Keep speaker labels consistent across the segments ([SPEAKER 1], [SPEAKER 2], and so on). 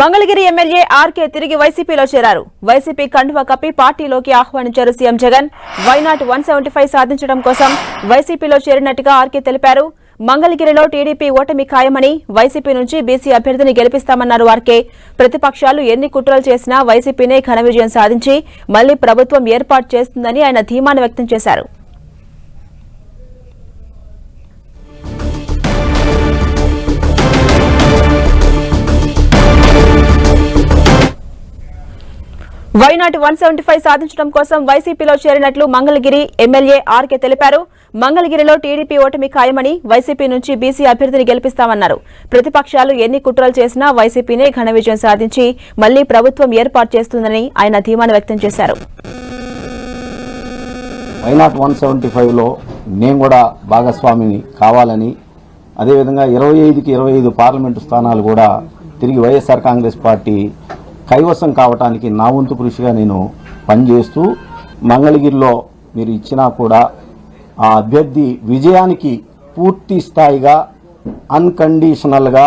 [SPEAKER 1] Mangalagiri MLA RK తిరిగి వైసీపీలో చేరారు. వైసీపీ కండువా కప్పి పార్టీలోకి ఆహ్వానించారు CM Jagan. Why not one seventy five సాధించడం కోసం వైసీపీలో చేరినట్టుగా ఆర్కే తెలిపారు. మంగళగిరిలో టీడీపీ ఓటమి ఖాయమని వైసీపీ నుంచి బీసీ అభ్యర్థిని గెలిపిస్తామన్నారు ఆర్కే. ప్రతిపక్షాలు ఎన్ని కుట్రలు చేసినా వైసీపీనే ఘన విజయం సాధించి మళ్ళీ ప్రభుత్వం ఏర్పాటు చేస్తుందని ఆయన ధీమాను వ్యక్తం చేశారు. వైనాట్ వన్ సెవెంటీ ఫైవ్ సాధించడం కోసం వైసీపీలో చేరినట్లు మంగళగిరి ఎమ్మెల్యే ఆర్కే తెలిపారు. మంగళగిరిలో టీడీపీ ఓటమి ఖాయమని వైసీపీ నుంచి బీసీ అభ్యర్థిని గెలిపిస్తామన్నారు. ప్రతిపక్షాలు ఎన్ని కుట్రలు చేసినా వైసీపీనే ఘన విజయం సాధించి మళ్ళీ ప్రభుత్వం ఏర్పాటు చేస్తుందని ఆయన ధీమాను వ్యక్తం చేశారు.
[SPEAKER 2] వైనాట్ వన్ సెవెంటీ ఫైవ్లో నేను కూడా భాగస్వామిని కావాలని అదేవిధంగా ఇరవై ఐదుకి ఇరవై ఐదు పార్లమెంటు స్థానాలు కూడా తిరిగి వైఎస్ఆర్ కాంగ్రెస్ పార్టీ కైవసం కావటానికి నా వంతు కృషిగా నేను పనిచేస్తూ మంగళగిరిలో మీరు ఇచ్చినా కూడా ఆ అభ్యర్థి విజయానికి పూర్తి స్థాయిగా అన్కండిషనల్గా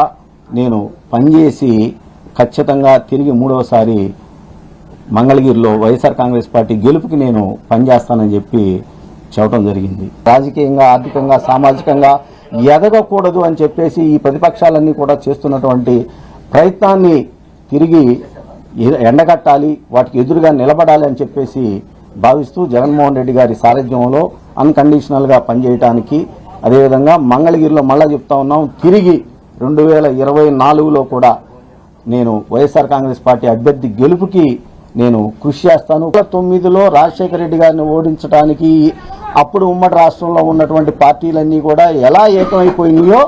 [SPEAKER 2] నేను పనిచేసి ఖచ్చితంగా తిరిగి మూడవసారి మంగళగిరిలో వైఎస్ఆర్ కాంగ్రెస్ పార్టీ గెలుపుకి నేను పనిచేస్తానని చెప్పి చెప్పడం జరిగింది. రాజకీయంగా ఆర్థికంగా సామాజికంగా ఎదగకూడదు అని చెప్పేసి ఈ ప్రతిపక్షాలన్నీ కూడా చేస్తున్నటువంటి ప్రయత్నాన్ని తిరిగి ఎండగట్టాలి వాటికి ఎదురుగా నిలబడాలి అని చెప్పేసి భావిస్తూ జగన్మోహన్ రెడ్డి గారి సారథ్యంలో అన్కండిషనల్గా పనిచేయటానికి అదేవిధంగా మంగళగిరిలో మళ్ళా చెప్తా ఉన్నాం తిరిగి రెండు వేల ఇరవై నాలుగులో కూడా నేను వైఎస్ఆర్ కాంగ్రెస్ పార్టీ అభ్యర్థి గెలుపుకి నేను కృషి చేస్తాను. తొమ్మిదిలో రాజశేఖర రెడ్డి గారిని ఓడించడానికి అప్పుడు ఉమ్మడి రాష్ట్రంలో ఉన్నటువంటి పార్టీలన్నీ కూడా ఎలా ఏకమైపోయినాయో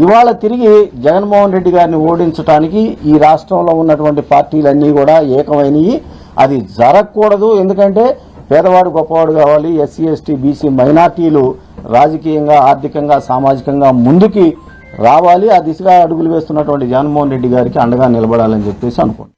[SPEAKER 2] ఇవాళ తిరిగి జగన్మోహన్ రెడ్డి గారిని ఓడించడానికి ఈ రాష్ట్రంలో ఉన్నటువంటి పార్టీలన్నీ కూడా ఏకమైనవి అది జరగకూడదు. ఎందుకంటే పేదవాడు గొప్పవాడు కావాలి. ఎస్సీ ఎస్టీ బీసీ మైనార్టీలు రాజకీయంగా ఆర్థికంగా సామాజికంగా ముందుకి రావాలి. ఆ దిశగా అడుగులు వేస్తున్నటువంటి జగన్మోహన్ రెడ్డి గారికి అండగా నిలబడాలని చెప్పేసి అనుకుంటున్నాను.